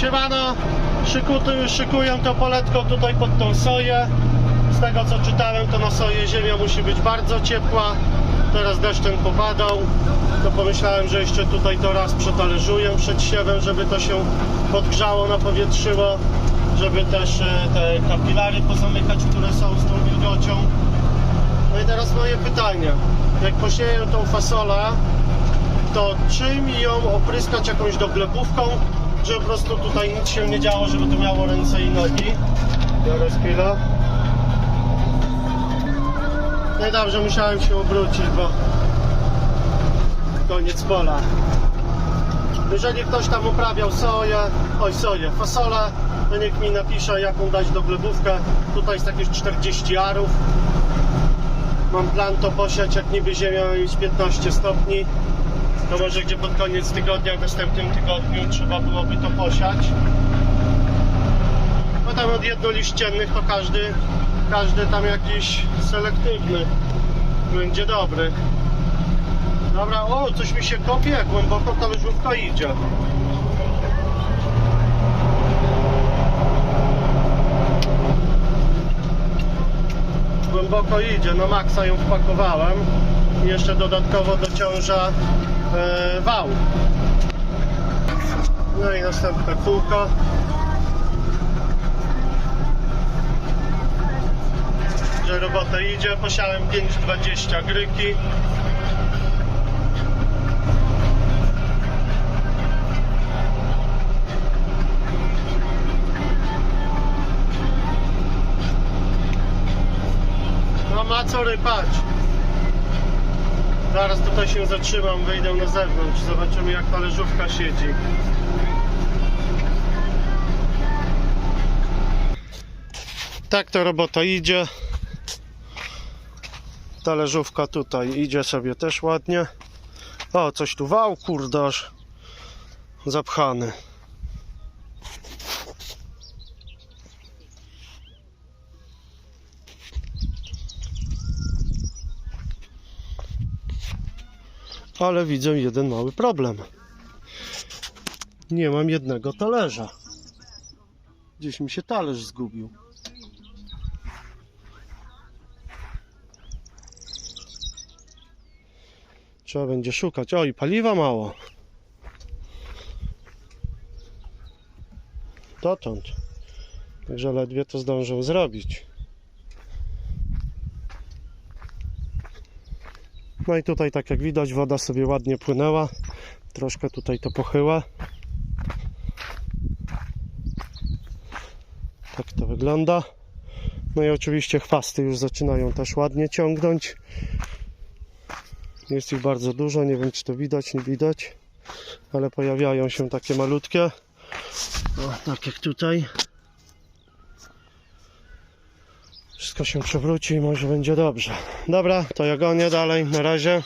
Siemano, szykuty, szykuję to poletko tutaj pod tą soję. Z tego co czytałem, to na soję ziemia musi być bardzo ciepła. Teraz deszcz ten popadał, to pomyślałem, że jeszcze tutaj to raz przetalerzuję przed siewem, żeby to się podgrzało, napowietrzyło, żeby też e, te kapilary pozamykać, które są z tą wilgocią. No i teraz moje pytanie. Jak posieję tą fasolę, to czym ją opryskać jakąś doglebówką, żeby po prostu tutaj nic się nie działo, żeby to miało ręce i nogi. Biorę chwilę. No i dobrze, musiałem się obrócić, bo koniec pola. Jeżeli ktoś tam uprawiał soję, oj soję, fasolę, to niech mi napisze jaką dać doglebówkę. Tutaj jest jakieś 40 arów. Mam plan to posiać, jak niby ziemia mieć 15 stopni. To może gdzie pod koniec tygodnia, w następnym tygodniu trzeba byłoby to posiać. Potem od jednoliściennych to każdy, każdy tam jakiś selektywny będzie dobry. Dobra, o, coś mi się kopie, głęboko talerzówka idzie. Głęboko idzie, na maksa ją wpakowałem. Jeszcze dodatkowo dociąża wał. No i następne kółko. Że robota idzie, posiałem 5,20 gryki. No ma co rypać. Zaraz tutaj się zatrzymam, wyjdę na zewnątrz, zobaczymy jak talerzówka siedzi. Tak to robota idzie. Talerzówka tutaj idzie sobie też ładnie. O, coś tu wał, kurdaż. Zapchany. Ale widzę jeden mały problem. Nie mam jednego talerza. Gdzieś mi się talerz zgubił. Trzeba będzie szukać. O, i paliwa mało. Dotąd. Także ledwie to zdążę zrobić. No i tutaj, tak jak widać, woda sobie ładnie płynęła. Troszkę tutaj to pochyła. Tak to wygląda. No i oczywiście chwasty już zaczynają też ładnie ciągnąć. Jest ich bardzo dużo, nie wiem czy to widać, nie widać, ale pojawiają się takie malutkie. O, tak jak tutaj. Wszystko się przewróci i może będzie dobrze. Dobra, to ja gonię dalej. Na razie.